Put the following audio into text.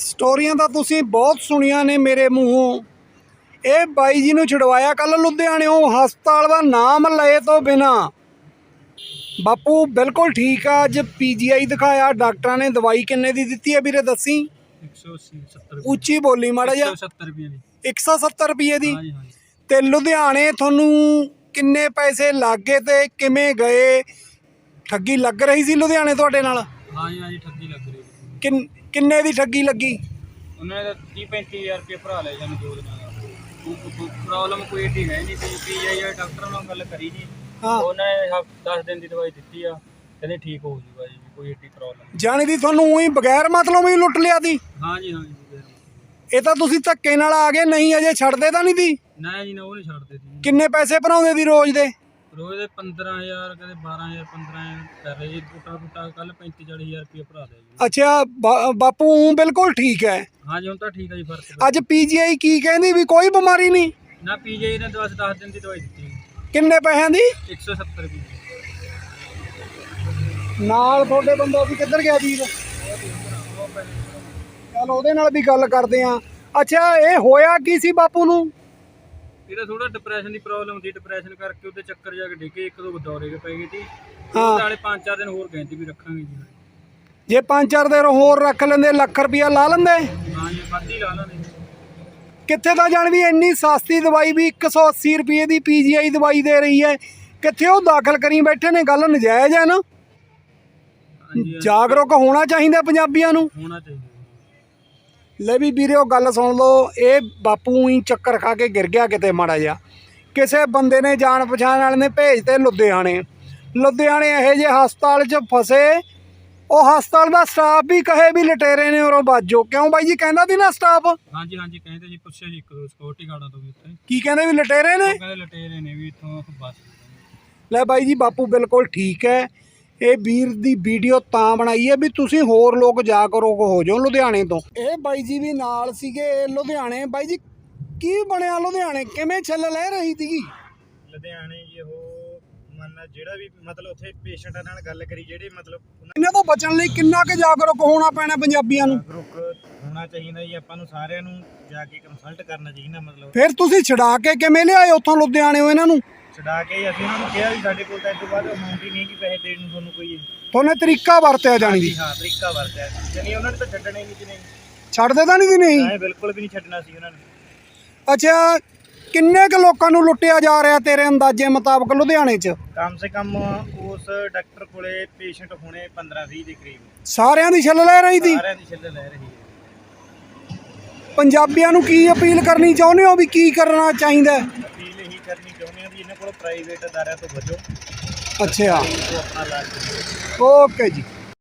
ਸਟੋਰੀਆਂ ਤਾਂ ਤੁਸੀਂ ਬਹੁਤ ਸੁਣੀਆਂ ਨੇ ਮੇਰੇ ਮੂੰਹੋਂ। ਇਹ ਬਾਈ ਜੀ ਨੂੰ ਛੁਡਵਾਇਆ ਕੱਲ ਲੁਧਿਆਣਿਓਂ ਹਸਪਤਾਲ ਦਾ ਨਾਮ ਲਏ ਤੋਂ ਬਿਨਾ। ਬਾਪੂ ਬਿਲਕੁਲ ਠੀਕ ਆ ਅੱਜ ਪੀਜੀਆਈ ਦਿਖਾਇਆ ਡਾਕਟਰਾਂ ਨੇ ਦਵਾਈ ਕਿੰਨੇ ਦੀ ਦਿੱਤੀ ਹੈ ਵੀਰੇ ਦੱਸੀ? 180 70 ਉੱਚੀ ਬੋਲੀ ਮਾੜਾ ਜਿਹਾ। 170 ਰੁਪਏ ਦੀ। 170 ਰੁਪਏ ਦੀ। ਤੇ ਲੁਧਿਆਣੇ ਤੁਹਾਨੂੰ ਕਿੰਨੇ ਪੈਸੇ ਲੱਗੇ ਤੇ ਕਿਵੇਂ ਗਏ? ਠੱਗੀ ਲੱਗ ਰਹੀ ਸੀ ਲੁਧਿਆਣੇ ਤੁਹਾਡੇ ਨਾਲ? ਹਾਂਜੀ ਹਾਂਜੀ ਠੱਗੀ ਲੱਗ ਰਹੀ ਸੀ। ਕਿੰਨ- ਦੀ ਠੱਗੀ ਲੱਗੀ? ਉਹਨਾਂ ਨੇ 30 35000 ਰੁਪਏ ਭਰਾ ਲਏ ਸਾਨੂੰ ਦੋ ਦਿਨਾਂ ਦਾ। ਪ੍ਰੋਬਲਮ ਕੋਈ ਏਡੀ ਹੈ ਨਹੀਂ ਸੀ ਪੀਆਈ ਡਾਕਟਰ ਨਾਲ ਗੱਲ ਕਰੀ ਜੀ ਹਾਂ। ਉਹਨਾਂ ਨੇ 10 ਦਿਨ ਦੀ ਦਵਾਈ ਦਿੱਤੀ ਆ। ਕਹਿੰਦੇ ਠੀਕ ਹੋ ਜੂਗਾ ਜੀ ਕੋਈ ਏਡੀ ਪ੍ਰੋਬਲਮ ਜਾਣੀ ਦੀ ਤੁਹਾਨੂੰ ਉਹੀ ਬਗੈਰ ਮਤਲਬ ਹੀ ਲੁੱਟ ਲਿਆ ਦੀ ਹਾਂਜੀ ਹਾਂਜੀ ਜੀ। ਇਹ ਤਾਂ ਤੁਸੀਂ ਧੱਕੇ ਨਾਲ ਆ ਗਏ ਨਹੀਂ ਅਜੇ ਛੱਡਦੇ ਤਾਂ ਨਹੀਂ ਦੀ ਨਾ ਜੀ ਨਾ ਉਹ ਨਹੀਂ ਛੱਡਦੇ ਸੀ ਕਿੰਨੇ ਪੈਸੇ ਭਰਾਉਂਦੇ ਦੀ ਰੋਜ਼ ਦੇ? ਰੋਜ਼ ਦੇ 15000 ਕਦੇ 12000 15000 ਕਰ ਰਹੇ ਜੀ। ਟੁੱਟਾ ਟੁੱਟਾ ਕੱਲ 35 40000 ਰੁਪਏ ਭਰਾ ਦੇ ਜੀ। ਅੱਛਾ ਬਾ- ਬਾਪੂ ਊਂ ਬਿਲਕੁਲ ਠੀਕ ਹੈ। ਹਾਂਜੀ ਹੁਣ ਤਾਂ ਠੀਕ ਆ ਜੀ ਫ਼ਰਕ ਅੱਜ ਪੀਜੀਆਈ ਕੀ ਕਹਿੰਦੀ ਵੀ ਕੋਈ ਬਿਮਾਰੀ ਨਹੀਂ? ਨਾ ਪੀਜੇ ਨੇ ਦਸ 10 ਦਿਨ ਦੀ ਦਵਾਈ ਦਿੱਤੀ। ਕਿੰਨੇ ਪੈਸਿਆਂ ਦੀ? 170 ਰੁਪਏ ਨਾਲ ਤੁਹਾਡੇ ਬੰਦਾ ਵੀ ਕਿੱਧਰ ਗਿਆ ਵੀਰ? ਚਲ ਉਹਦੇ ਨਾਲ ਵੀ ਗੱਲ ਕਰਦੇ ਆ ਅੱਛਾ ਇਹ ਹੋਇਆ ਕੀ ਸੀ ਬਾਪੂ ਨੂੰ? ਇਹਦਾ ਥੋੜਾ ਡਿਪਰੈਸ਼ਨ ਦੀ ਪ੍ਰੋਬਲਮ ਸੀ ਡਿਪਰੈਸ਼ਨ ਕਰਕੇ ਉਹਦੇ ਚੱਕਰ ਜਾ ਕੇ ਡਿੱਗੇ ਇੱਕ ਦੋ ਦੌਰੇ ਕੇ ਪੈ ਗਏ ਸੀ। ਹਾਂ। ਨਾਲੇ 5-4 ਦਿਨ ਹੋਰ ਕਹਿੰਦੇ ਵੀ ਰੱਖਾਂਗੇ ਜੀ। ਜੇ ਪੰਜ ਚਾਰ ਦਿਨ ਹੋਰ ਰੱਖ ਲੈਂਦੇ ਲੱਖ ਰੁਪਇਆ ਲਾ ਲੈਂਦੇ? ਹਾਂ ਜੀ ਵੱਧ ਹੀ ਲਾ ਲਾਂਗੇ ਕਿੱਥੇ ਤਾਂ ਜਾਣ ਵੀ ਇੰਨੀ ਸਸਤੀ ਦਵਾਈ ਵੀ 180 ਰੁਪਏ ਦੀ ਪੀਜੀਆਈ ਦਵਾਈ ਦੇ ਰਹੀ ਹੈ। ਕਿੱਥੇ ਉਹ ਦਾਖਲ ਕਰੀ ਬੈਠੇ ਨੇ ਗੱਲ ਨਜਾਇਜ਼ ਹੈ ਨਾ। ਹਾਂਜੀ। ਜਾਗਰੂਕ ਹੋਣਾ ਚਾਹੀਦਾ ਪੰਜਾਬੀਆਂ ਨੂੰ। ਹੋਣਾ ਚਾਹੀਦਾ। ਲੈ ਵੀ ਵੀਰਿਓ ਗੱਲ ਸੁਣ ਲਓ ਇਹ ਬਾਪੂ ਹੀ ਚੱਕਰ ਖਾ ਕੇ ਗਿਰ ਗਿਆ ਕਿਤੇ ਮਾੜਾ ਜਿਹਾ। ਕਿਸੇ ਬੰਦੇ ਨੇ ਜਾਣ ਪਛਾਣ ਵਾਲੇ ਨੇ ਭੇਜਤੇ ਲੁਧਿਆਣੇ। ਲੁਧਿਆਣੇ ਇਹੋ ਜਿਹੇ ਹਸਪਤਾਲ 'ਚ ਫਸੇ। ਉਹ ਹਸਪਤਾਲ ਦਾ ਸਟਾਫ ਵੀ ਕਹੇ ਵੀ ਲਟੇਰੇ ਨੇ ਔਰੋਂ ਬਾਜੋ। ਕਿਉਂ ਬਾਈ ਜੀ ਕਹਿੰਦਾ ਸੀ ਨਾ ਸਟਾਫ ਹਾਂਜੀ ਹਾਂਜੀ ਕਹਿੰਦੇ ਜੀ ਪੁੱਛਿਆ ਜੀ ਇੱਕ ਦੋ ਸਿਕਿਉਰਿਟੀ ਗਾਰਡਾਂ ਤੋਂ ਵੀ ਉੱਥੇ। ਕੀ ਕਹਿੰਦੇ ਵੀ ਲਟੇਰੇ ਨੇ? ਉਹ ਕਹਿੰਦੇ ਲਟੇਰੇ ਨੇ ਵੀ ਇੱਥੋਂ ਬਸ। ਲੈ ਬਾਈ ਜੀ ਬਾਪੂ ਬਿਲਕੁਲ ਠੀਕ ਹੈ। ਇਹ ਵੀਰ ਦੀ ਵੀਡੀਓ ਤਾਂ ਬਣਾਈ ਹੈ ਵੀ ਤੁਸੀਂ ਹੋਰ ਲੋਕ ਜਾ ਕਰੋ ਹੋ ਜਾਓ ਲੁਧਿਆਣੇ ਤੋਂ। ਇਹ ਬਾਈ ਜੀ ਵੀ ਨਾਲ ਸੀਗੇ ਲੁਧਿਆਣੇ। ਬਾਈ ਜੀ ਕੀ ਬਣਿਆ ਲੁਧਿਆਣੇ? ਕਿਵੇਂ ਛੱਲ ਲੈ ਰਹੀ ਸੀਗੀ? ਲੁਧਿਆਣੇ ਜੀ ਉਹ ਮੰਨ ਜਿਹੜਾ ਵੀ ਮਤਲਬ ਉੱਥੇ ਪੇਸ਼ੈਂਟਾਂ ਨਾਲ ਗੱਲ ਕਰੀ ਜਿਹੜੇ ਮਤਲਬ ਇਹਨਾਂ ਤੋਂ ਬਚਣ ਲਈ ਕਿੰਨਾ ਕੁ ਜਾਗਰੂਕ ਹੋਣਾ ਪੈਣਾ ਪੰਜਾਬੀਆਂ ਨੂੰ? ਗਰੁੱਪ ਹੋਣਾ ਚਾਹੀਦਾ ਜੀ ਆਪਾਂ ਨੂੰ ਸਾਰਿਆਂ ਨੂੰ ਜਾ ਕੇ ਕੰਸਲਟ ਕਰਨਾ ਚਾਹੀਦਾ ਮਤਲਬ। ਫਿਰ ਤੁਸੀਂ ਛਡਾ ਕੇ ਕਿਵੇਂ ਲਿਆਏ ਉੱਥੋਂ ਲੁਧਿਆਣੇੋਂ ਇਹਨਾਂ ਨੂੰ? ਛਡਾ ਕੇ ਅਸੀਂ ਉਹਨਾਂ ਨੂੰ ਕਿਹਾ ਵੀ ਸਾਡੇ ਕੋਲ ਤਾਂ ਇਸ ਤੋਂ ਬਾਅਦ ਅਮਾਉਂਟ ਹੀ ਨਹੀਂ ਕਿ ਪੈਸੇ ਦੇਣ ਨੂੰ ਤੁਹਾਨੂੰ ਕੋਈ। ਤੁਹਾਨੂੰ ਤਰੀਕਾ ਵਰਤਿਆ ਜਾਣੀ ਦੀ ਹਾਂ ਤਰੀਕਾ ਵਰਤਿਆ ਜਾਨੀ ਉਹਨਾਂ ਨੇ ਤਾਂ ਛੱਡਣਾ ਨਹੀਂ ਸੀ ਨਹੀਂ। ਛੱਡਦੇ ਤਾਂ ਨਹੀਂ ਦੀ ਨਹੀਂ? ਐ ਬਿਲਕੁਲ ਵੀ ਨਹੀਂ ਛੱਡਣਾ ਸੀ ਉਹਨਾਂ ਨੇ। ਅੱਛਾ ਕਿੰਨੇ ਕੁ ਲੋਕਾਂ ਨੂੰ ਲੁੱਟਿਆ ਜਾ ਰਿਹਾ ਤੇਰੇ ਅੰਦਾਜ਼ੇ ਮੁਤਾਬਕ ਲੁਧਿਆਣੇ 'ਚ? ਕਮ ਸੇ ਕਮ ਉਸ ਡਾਕਟਰ ਕੋਲੇ ਪੇਸ਼ੈਂਟ ਹੋਣੇ 15 20 ਦੇ ਕਰੀਬ। ਸਾਰਿਆਂ ਦੀ ਛੱਲ ਲੈ ਰਹੀ ਸੀ? ਸਾਰਿਆਂ ਦੀ ਛਿੱਲ ਲੈ ਰਹੀ ਹੈ। ਪੰਜਾਬੀਆਂ ਨੂੰ ਕੀ ਅਪੀਲ ਕਰਨੀ ਚਾਹੁੰਦੇ ਹੋ ਵੀ ਕੀ ਕਰਨਾ ਚਾਹੀਦਾ ਹੈ? ਅਪੀਲ ਇਹੀ ਕਰਨੀ ਚਾਹੁੰਦੇ ਆ ਵੀ ਇਹਨਾਂ ਕੋਲ ਪ੍ਰਾਈਵੇਟ ਅਦਾਰਿਆਂ ਤੋਂ ਬਚੋ ਅੱਛਾ। ਉਹ ਆਪਣਾ ਇਲਾਜ ਕਰੋ ਓਕੇ ਜੀ।